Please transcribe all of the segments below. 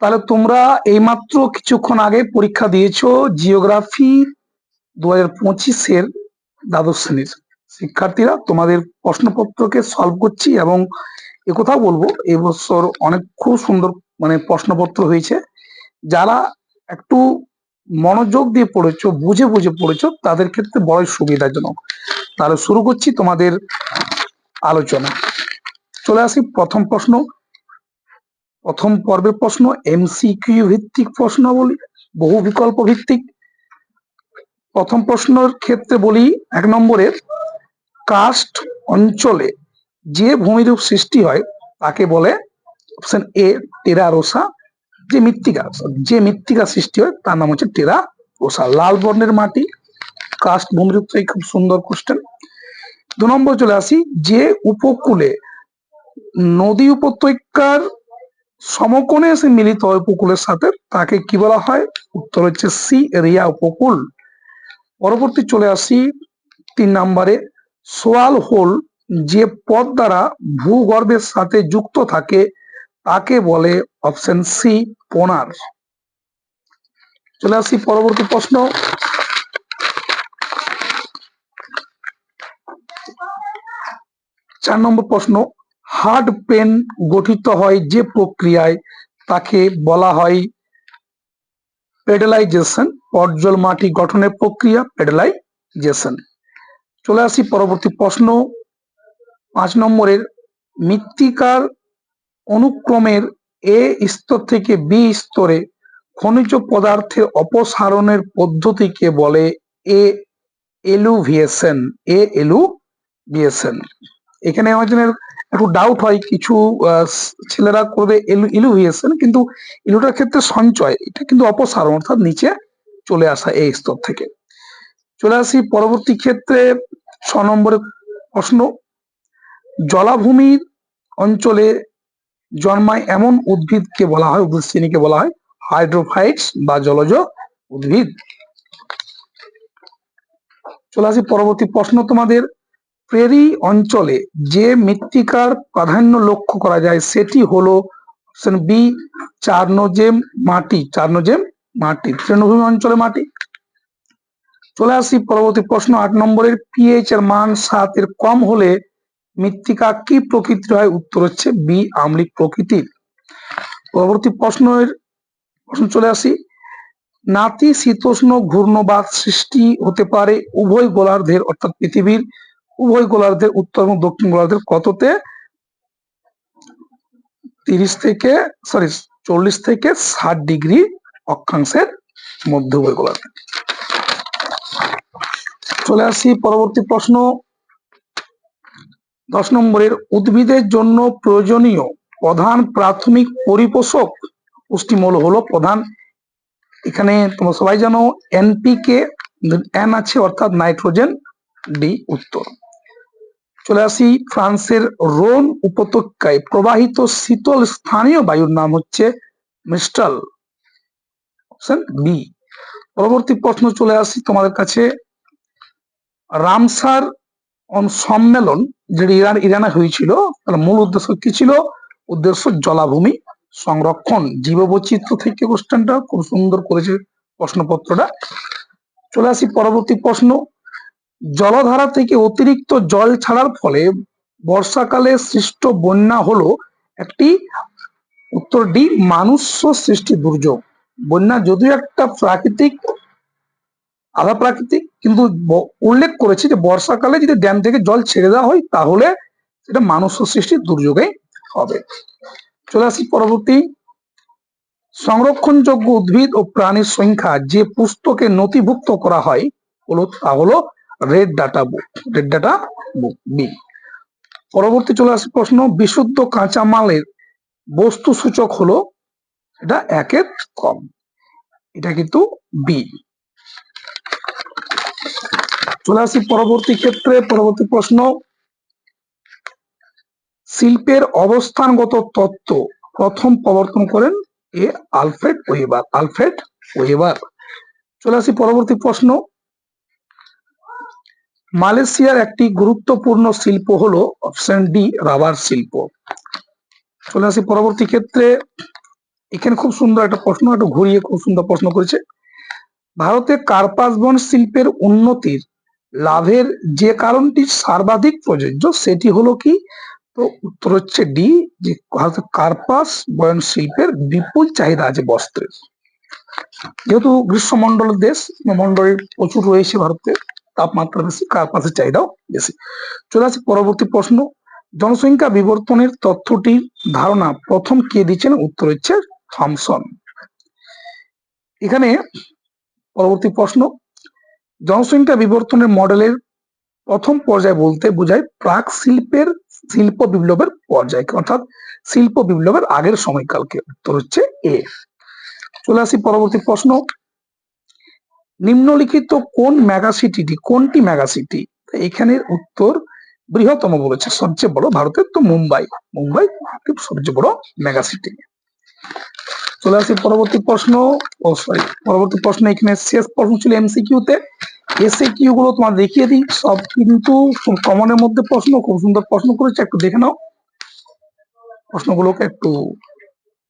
তাহলে তোমরা এইমাত্র কিছুক্ষণ আগে পরীক্ষা দিয়েছ জিওগ্রাফি দু হাজার পঁচিশের দ্বাদশ শ্রেণির। শিক্ষার্থীরা, তোমাদের প্রশ্নপত্রকে সলভ করছি এবং একথাও বলব এবছর অনেক খুব সুন্দর মানে প্রশ্নপত্র হয়েছে। যারা একটু মনোযোগ দিয়ে পড়েছো, বুঝে বুঝে পড়েছো, তাদের ক্ষেত্রে বড়ই সুবিধাজনক। তাহলে শুরু করছি তোমাদের আলোচনা। চলে আসি প্রথম প্রশ্ন। প্রথম পর্বের প্রশ্ন এমসিকিউ ভিত্তিক প্রশ্ন বলি, বহু বিকল্প ভিত্তিক। প্রথম প্রশ্নের ক্ষেত্রে বলি, এক নম্বরের কাস্ট অঞ্চলে যে ভূমিরূপ সৃষ্টি হয়, তাকে বলে অপশন এ টেরারোসা। যে মৃত্তিকা যে মৃত্তিকা সৃষ্টি হয়, তার নাম হচ্ছে টেরা রোসা লাল বর্ণের মাটি, কাস্ট ভূমিরূপ থেকে খুব সুন্দর কোশ্চেন দু নম্বর চলে আসি, যে উপকূলে নদী উপত্যকার সমকোণে এসে মিলিত হয় উপকূলের সাথে, তাকে কি বলা হয়? উত্তর হচ্ছে সি, রিয়া উপকূল। পরবর্তী চলে আসি তিন নম্বরে। সোয়াল হোল যে পথ দ্বারা ভূগর্ভের সাথে যুক্ত থাকে, তাকে বলে অপশন সি, পোনার। চলে আসি পরবর্তী প্রশ্ন। চার নম্বর প্রশ্ন। হার্ড পেন গঠিত হয় যে প্রক্রিয়ায়, তাকে বলা হয় পেডালাইজেশন, পর্জল মাটি গঠনের প্রক্রিয়া, পেডালাইজেশন। চলে আসি পরবর্তী প্রশ্ন। পাঁচ নম্বরের, মৃত্তিকার অনুক্রমের এ স্তর থেকে বি স্তরে খনিজ পদার্থের অপসারণের পদ্ধতিকে বলে এ এলুভিয়েশন এ এলুভিয়েশন। এখানে আমাদের একটু ডাউট হয় কিছু ছেলেরা করবে ইলুভিয়েশন কিন্তু ইলুটার ক্ষেত্রে সঞ্চয়, এটা কিন্তু অপসারণ, অর্থাৎ নিচে চলে আসা এই স্তর থেকে। চলে আসি পরবর্তী ক্ষেত্রে, ছ নম্বরে প্রশ্ন। জলাভূমির অঞ্চলে জন্মায় এমন উদ্ভিদকে বলা হয় উদ্ভিদ শ্রেণীকে বলা হয় হাইড্রোফাইটস বা জলজ উদ্ভিদ। চলে আসি পরবর্তী প্রশ্ন তোমাদের। প্রেরি অঞ্চলে যে মৃত্তিকার প্রাধান্য লক্ষ্য করা যায় সেটি হলো বি চারনোজেম মাটি চারনোজেম মাটি তৃণভূমি অঞ্চলে মাটি। চলে আসি পরবর্তী প্রশ্ন, আট নম্বরের পিএইচ এর মান সাতের কম হলে মৃত্তিকা কি প্রকৃতির হয়? উত্তর হচ্ছে বি আম্লিক প্রকৃতির। পরবর্তী প্রশ্নের, প্রশ্ন চলে আসি। নাতি শীতোষ্ণ ঘূর্ণবাদ সৃষ্টি হতে পারে উভয় গোলার্ধের, অর্থাৎ পৃথিবীর উভয় গোলার্ধের উত্তর এবং দক্ষিণ গোলার্ধের কততে? তিরিশ থেকে সরি চল্লিশ থেকে ষাট ডিগ্রি অক্ষাংশের মধ্যে উভয় গোলার্ধে। চলে আসি পরবর্তী প্রশ্ন। দশ নম্বরের, উদ্ভিদের জন্য প্রয়োজনীয় প্রধান প্রাথমিক পরিপোষক পুষ্টিমূল হলো প্রধান। এখানে তোমরা সবাই জানো এনপিকে এন আছে অর্থাৎ নাইট্রোজেন ডি উত্তর। চলে আসি ফ্রান্সের রোন উপত্যকায়। প্রবাহিত শীতল স্থানীয় বায়ুর নাম হচ্ছে মিস্টাল, অপশন বি পরবর্তী প্রশ্ন চলে আসি তোমাদের কাছে। রামসার সম্মেলন যেটি ইরান, ইরানে হয়েছিল, তার মূল উদ্দেশ্য কি ছিল? উদ্দেশ্য জলাভূমি সংরক্ষণ। জীববৈচিত্র্য থেকে কোশ্চেনটা খুব সুন্দর করেছে প্রশ্নপত্রটা। চলে আসি পরবর্তী প্রশ্ন। জলধারা থেকে অতিরিক্ত জল ছাড়ার ফলে বর্ষাকালে সৃষ্ট বন্যা হলো একটি উত্তর ডি মানুষ সৃষ্টি দুর্যোগ। বন্যা যদিও একটা প্রাকৃতিক, আধা প্রাকৃতিক, কিন্তু উল্লেখ করেছে যে বর্ষাকালে যদি ড্যাম থেকে জল ছেড়ে দেওয়া হয়, তাহলে সেটা মানুষ সৃষ্টি দুর্যোগে হবে। চলে আসি পরবর্তী। সংরক্ষণযোগ্য উদ্ভিদ ও প্রাণীর সংখ্যা যে পুস্তকে নথিভুক্ত করা হয়, হলো, তা হলো red data book red data book B পরবর্তী চলে আসি প্রশ্ন, বিশুদ্ধ কাঁচামালের বস্তু সূচক হলো এটা একের কম, এটা কিন্তু বি চলে আসি পরবর্তী ক্ষেত্রে, পরবর্তী প্রশ্ন। শিল্পের অবস্থানগত তত্ত্ব প্রথম প্রবর্তন করেন এ আলফ্রেড ওয়েবার আলফ্রেড ওয়েবার। চলে আসি পরবর্তী প্রশ্ন মালয়েশিয়ার একটি গুরুত্বপূর্ণ শিল্প হলো অপশন ডি রাবার শিল্প। চলে আসি পরবর্তী ক্ষেত্রে। এখানে খুব সুন্দর একটা প্রশ্ন, একটু ঘুরিয়ে খুব সুন্দর প্রশ্ন করেছে। ভারতে কার্পাস বন শিল্পের উন্নতির লাভের যে কারণটি সর্বাধিক প্রযোজ্য, সেটি হলো কি? তো উত্তর হচ্ছে ডি, যে ভারতের কার্পাস বয়ন শিল্পের বিপুল চাহিদা আছে বস্ত্রের। যেহেতু গ্রীষ্মমন্ডলের দেশ মন্ডল প্রচুর রয়েছে ভারতে। তাপমাত্রা বেশি কার্পাসের চাহিদাও বেশি। চলে আসি পরবর্তী প্রশ্ন। জনসংখ্যা বিবর্তনের তথ্যটির ধারণা প্রথম কে দিচ্ছেন? উত্তর হচ্ছে থমসন। এখানে পরবর্তী প্রশ্ন। জনসংখ্যা বিবর্তনের মডেলের প্রথম পর্যায় বলতে বোঝায় প্রাক শিল্পের, শিল্প বিপ্লবের পর্যায় অর্থাৎ শিল্প বিপ্লবের আগের সময়কালকে। উত্তর হচ্ছে এ। চলে আসি পরবর্তী প্রশ্ন। নিম্নলিখিত কোন মেগা মেগাসিটিটি কোনটি মেগাসিটি এখানের উত্তর বৃহত্তম বলেছে, সবচেয়ে বড় ভারতের তো মুম্বাই। মুম্বাই সবচেয়ে বড় মেগাসিটি চলে আসি পরবর্তী প্রশ্ন। ও সরি পরবর্তী প্রশ্ন এখানে শেষ প্রশ্ন ছিল এমসিকিউ তে। এসে কিউ গুলো তোমার দেখিয়ে দিই। সব কিন্তু কমনের মধ্যে প্রশ্ন, খুব সুন্দর প্রশ্ন করেছে। একটু দেখে নাও। প্রশ্নগুলোকে একটু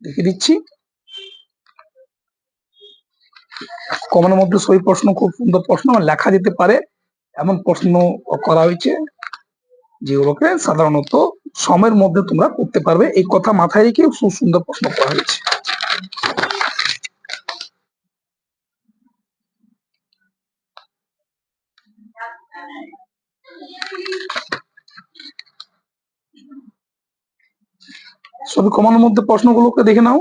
দেখে দিচ্ছি। কমনের মধ্যে সই প্রশ্ন খুব সুন্দর প্রশ্ন লেখা যেতে পারে, এমন প্রশ্ন করা হয়েছে যেগুলোকে সাধারণত সময়ের মধ্যে তোমরা করতে পারবে। এই কথা মাথায় রেখে খুব সুন্দর প্রশ্ন করা হয়েছে। ছবি কমানোর মধ্যে প্রশ্নগুলোকে দেখে নাও।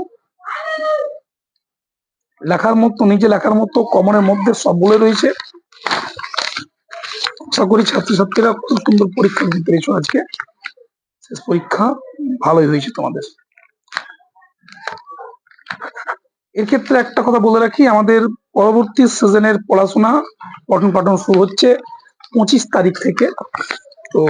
লেখার মতো, নিজে লেখার মতো, কমনের মধ্যে সবগুলো রয়েছে। আশা করি ছাত্রছাত্রীরা খুব সুন্দর পরীক্ষা দিতে পেরেছ আজকে। শেষ পরীক্ষা ভালোই হয়েছে তোমাদের। এর ক্ষেত্রে একটা কথা বলে রাখি, আমাদের পরবর্তী সিজনের পড়াশোনা পঠন পাঠন শুরু হচ্ছে পঁচিশ তারিখ থেকে। তো